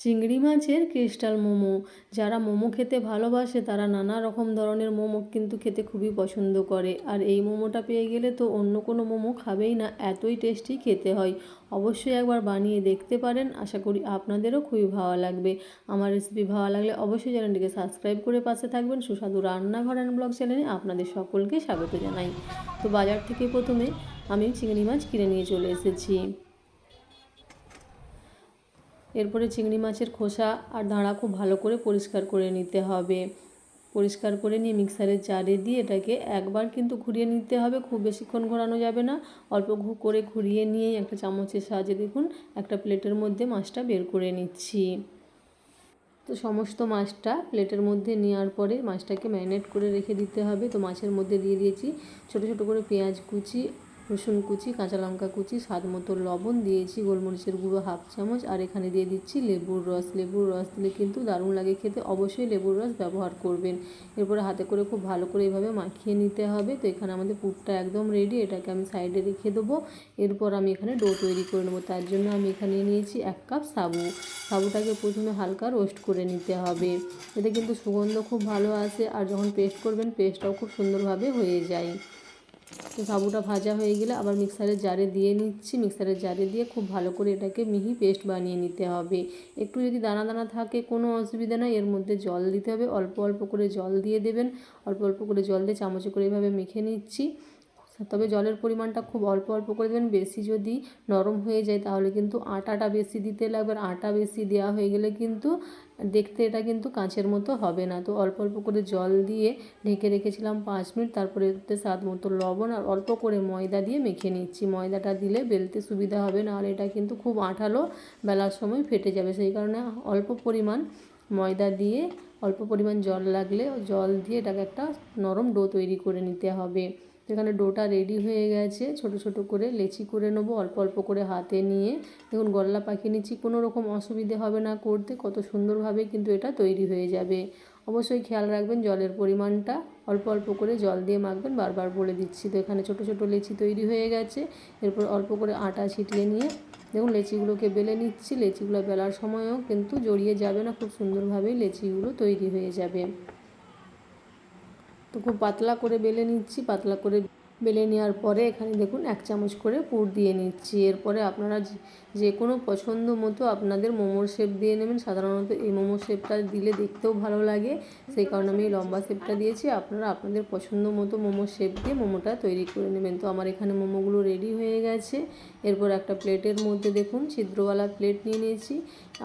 চিংড়ি মাছের ক্রিস্টাল মোমো। যারা মোমো খেতে ভালোবাসে, তারা নানা রকম ধরনের মোমো কিন্তু খেতে খুবই পছন্দ করে। আর এই মোমোটা পেয়ে গেলে তো অন্য কোনো মোমো খাবেই না, এতই টেস্টি খেতে হয়। অবশ্যই একবার বানিয়ে দেখতে পারেন, আশা করি আপনাদেরও খুবই ভালো লাগবে। আমার রেসিপি ভালো লাগলে অবশ্যই চ্যানেলটিকে সাবস্ক্রাইব করে পাশে থাকবেন। সুস্বাদু রান্নাঘর অ্যান্ড ব্লগ চ্যানেলে আপনাদের সকলকে স্বাগত জানাই। তো বাজার থেকে প্রথমে আমি চিংড়ি মাছ কিনে নিয়ে চলে এসেছি। এরপরে চিংড়ি মাছের খোসা আর দাঁড়া খুব ভালো করে পরিষ্কার করে নিতে হবে। পরিষ্কার করে নিয়ে মিক্সারের জারে দিয়ে এটাকে একবার কিন্তু ঘুরিয়ে নিতে হবে, খুব বেশিক্ষণ ঘোরানো যাবে না। অল্প করে ঘুরিয়ে নিয়েই একটা চামচের সাহায্যে দেখুন, একটা প্লেটের মধ্যে মাছটা বের করে নিচ্ছি। তো সমস্ত মাছটা প্লেটের মধ্যে নেওয়ার পরে মাছটাকে ম্যারিনেট করে রেখে দিতে হবে। তো মাছের মধ্যে দিয়ে দিয়েছি ছোটো ছোটো করে পেঁয়াজ কুচি রসুন কুচি, কাঁচা লঙ্কা কুচি, স্বাদ মতো লবণ দিয়েছি, গোলমরিচের গুঁড়ো হাফ চামচ, আর এখানে দিয়ে দিচ্ছি লেবুর রস। লেবুর রস দিলে কিন্তু দারুণ লাগে খেতে, অবশ্যই লেবুর রস ব্যবহার করবেন। এরপরে হাতে করে খুব ভালো করে এভাবে মাখিয়ে নিতে হবে। তো এখানে আমাদের পুরটা একদম রেডি এটাকে আমি সাইডে রেখে দেবো। এরপর আমি এখানে ডো তৈরি করে নেব। তার জন্য আমি এখানে নিয়েছি এক কাপ সাবু। সাবুটাকে প্রথমে হালকা রোস্ট করে নিতে হবে। এতে কিন্তু সুগন্ধ খুব ভালো আসে, আর যখন পেস্ট করবেন পেস্টটাও খুব সুন্দরভাবে হয়ে যায়। সাবুটা ভাজা হয়ে গেলে আবার মিক্সারের জারে দিয়ে নিচ্ছি। মিক্সারের জারে দিয়ে খুব ভালো করে এটাকে মিহি পেস্ট বানিয়ে নিতে হবে। একটু যদি দানা দানা থাকে কোনো অসুবিধা নাই, এর মধ্যে জল দিতে হবে। অল্প অল্প করে জল দিয়ে দেবেন। অল্প অল্প করে জল দিয়ে চামচে করে এভাবে মেখে নিচ্ছি। তবে জলের পরিমাণটা খুব অল্প অল্প করে দেবেন। বেশি যদি নরম হয়ে যায় তাহলে কিন্তু আটাটা বেশি দিতে লাগবে আর আটা বেশি দেওয়া হয়ে গেলে কিন্তু দেখতে এটা কিন্তু কাঁচের মতো হবে না। তো অল্প অল্প করে জল দিয়ে ঢেকে রেখেছিলাম পাঁচ মিনিট। তারপরে এতে স্বাদ মতো লবণ আর অল্প করে ময়দা দিয়ে মেখে নিচ্ছি। ময়দাটা দিলে বেলতে সুবিধা হবে না আর এটা কিন্তু খুব আঠালো বেলার সময় ফেটে যাবে। সেই কারণে অল্প পরিমাণ ময়দা দিয়ে অল্প পরিমাণ জল লাগলে জল দিয়ে এটাকে একটা নরম ডো তৈরি করে নিতে হবে। এখানে ডোটা রেডি হয়ে গেছে, ছোট ছোট করে লেচি করে নেব, অল্প অল্প করে হাতে নিয়ে। দেখুন, গল্লা পাখিয়ে নিচ্ছি কোনো রকম অসুবিধে হবে না করতে, কত সুন্দরভাবে কিন্তু এটা তৈরি হয়ে যাবে। অবশ্যই খেয়াল রাখবেন জলের পরিমাণটা, অল্প অল্প করে জল দিয়ে মাখবেন, বারবার বলে দিচ্ছি। তো এখানে ছোট ছোট লেচি তৈরি হয়ে গেছে, এরপর অল্প করে আটা ছিটিয়ে নিয়ে, দেখুন, লেচিগুলোকে বেলে নিচ্ছি, লেচিগুলো বেলার সময়ও কিন্তু জড়িয়ে যাবে না, খুব সুন্দরভাবেই লেচিগুলো তৈরি হয়ে যাবে। তো খুব পাতলা করে বেলে নিচ্ছি পাতলা করে বেলে নেওয়ার পরে এখানে দেখুন এক চামচ করে পুর দিয়ে নিচ্ছি। এরপরে আপনারা যে কোনো পছন্দ মতো আপনাদের মোমোর শেপ দিয়ে নেবেন। সাধারণত এই মোমো শেপটা দিলে দেখতেও ভালো লাগে। সেই কারণে আমি লম্বা শেপটা দিয়েছি। আপনারা আপনাদের পছন্দ মতো মোমো শেপ দিয়ে মোমোটা তৈরি করে নেবেন। তো আমার এখানে মোমোগুলো রেডি হয়ে গেছে। এরপর একটা প্লেটের মধ্যে দেখুন ছিদ্রওয়ালা প্লেট নিয়ে নিয়েছি।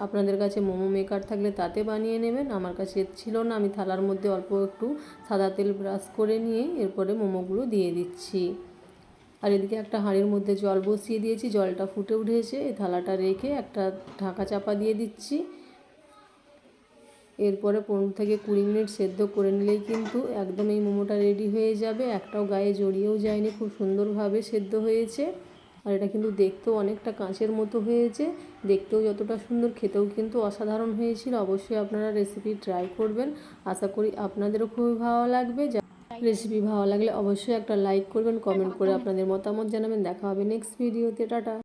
আপনাদের কাছে মোমো মেকার থাকলে তাতে বানিয়ে নেবেন। আমার কাছে ছিল না। আমি থালার মধ্যে অল্প একটু সাদা তেল ব্রাশ করে নিয়ে এরপরে মোমোগুলো দিয়ে দিচ্ছি আর এদিকে একটা হাঁড়ির মধ্যে জল বসিয়ে দিয়েছি, জলটা ফুটে উঠেছে। এই থালাটা রেখে একটা ঢাকা চাপা দিয়ে দিচ্ছি। এরপরে পনেরো থেকে কুড়ি মিনিট সেদ্ধ করে নিলেই কিন্তু একদম এই মোমোটা রেডি হয়ে যাবে। একটাও গায়ে জড়িয়েও যায়নি, খুব সুন্দরভাবে সেদ্ধ হয়েছে। আর এটা কিন্তু দেখতেও অনেকটা কাঁচের মতো হয়েছে। দেখতেও যতটা সুন্দর, খেতেও কিন্তু অসাধারণ হয়েছিল। অবশ্যই আপনারা রেসিপি ট্রাই করবেন। আশা করি আপনাদেরও খুবই ভালো লাগবে। রেসিপি ভালো লাগলে অবশ্যই একটা লাইক করবেন কমেন্ট করে আপনাদের মতামত জানাবেন। দেখা হবে নেক্সট ভিডিওতে টাটা।